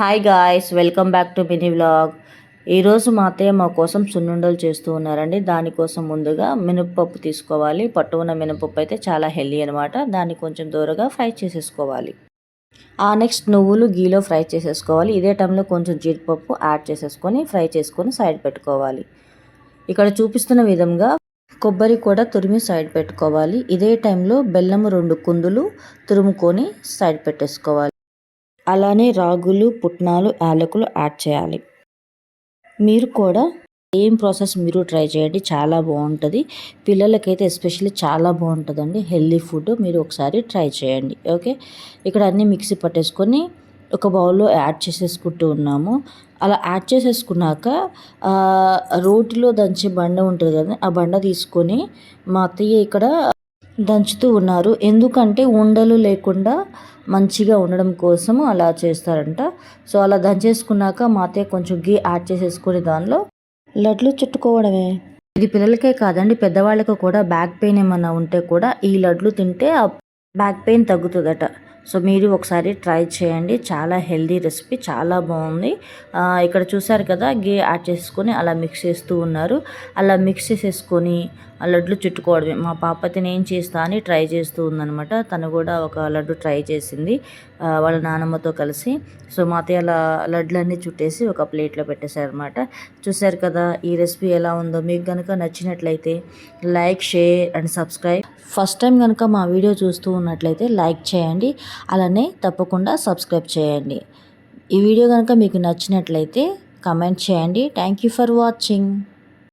Hi guys welcome back to mini vlog ఈరోజు మా అత్తయ్య మా కోసం సున్నుండలు చేస్తూ ఉన్నారండి. దానికోసం ముందుగా మినపప్పు తీసుకోవాలి. పట్టు ఉన్న మినపప్పు అయితే చాలా హెల్దీ అనమాట దాన్ని కొంచెం దూరగా ఫ్రై చేసేసుకోవాలి. ఆ నెక్స్ట్ నువ్వులు గీలో ఫ్రై చేసేసుకోవాలి. ఇదే టైంలో కొంచెం జీడిపప్పు యాడ్ చేసేసుకొని ఫ్రై చేసుకొని సైడ్ పెట్టుకోవాలి. ఇక్కడ చూపిస్తున్న విధంగా కొబ్బరి కూడా తురిమి సైడ్ పెట్టుకోవాలి. ఇదే టైంలో బెల్లం రెండు కుందులు తురుముకొని సైడ్ పెట్టేసుకోవాలి. అలానే రాగులు పుట్నాలు యాలకులు యాడ్ చేయాలి. మీరు కూడా సేమ్ ప్రాసెస్ మీరు ట్రై చేయండి. చాలా బాగుంటుంది. పిల్లలకైతే ఎస్పెషల్లీ చాలా బాగుంటుందండి. హెల్దీ ఫుడ్ మీరు ఒకసారి ట్రై చేయండి. ఓకే? ఇక్కడ అన్నీ మిక్సీ పట్టేసుకొని ఒక బౌల్లో యాడ్ చేసేసుకుంటూ ఉన్నాము. అలా యాడ్ చేసేసుకున్నాక రోటిలో దంచే బండ ఉంటుంది కదా ఆ బండ తీసుకొని మా అత్తయ్య ఇక్కడ దంచుతూ ఉన్నారు. ఎందుకంటే ఉండలు లేకుండా మంచిగా ఉండడం కోసము అలా చేస్తారంట. సో అలా దంచేసుకున్నాక మా అత్తయ్య కొంచెం గీ యాడ్ చేసేసుకుని దానిలో లడ్లు చుట్టుకోవడమే. ఇది పిల్లలకే కాదండి పెద్దవాళ్ళకు కూడా బ్యాక్ పెయిన్ ఏమైనా ఉంటే కూడా ఈ లడ్లు తింటే ఆ బ్యాక్ పెయిన్ తగ్గుతుందట. సో మీరు ఒకసారి ట్రై చేయండి. చాలా హెల్దీ రెసిపీ చాలా బాగుంది. ఇక్కడ చూసారు కదా గే యాడ్ చేసుకొని అలా మిక్స్ చేస్తూ ఉన్నారు. అలా మిక్స్ చేసేసుకొని ఆ లడ్లు చుట్టుకోవడమే. మా పాప నేను చేస్తా అని ట్రై చేస్తూ ఉందనమాట తను కూడా ఒక లడ్డు ట్రై చేసింది వాళ్ళ నానమ్మతో కలిసి. సో మా అత్తయ్య అలా లడ్లన్నీ చుట్టేసి ఒక ప్లేట్లో పెట్టేశారనమాట చూసారు కదా ఈ రెసిపీ ఎలా ఉందో. మీకు కనుక నచ్చినట్లయితే like share and subscribe. First time కనుక మా వీడియో చూస్తూ ఉన్నట్లయితే లైక్ చేయండి అలానే తప్పకుండా సబ్స్క్రైబ్ చేయండి. ఈ వీడియో కనుక మీకు నచ్చినట్లయితే కమెంట్ చేయండి. Thank you for watching.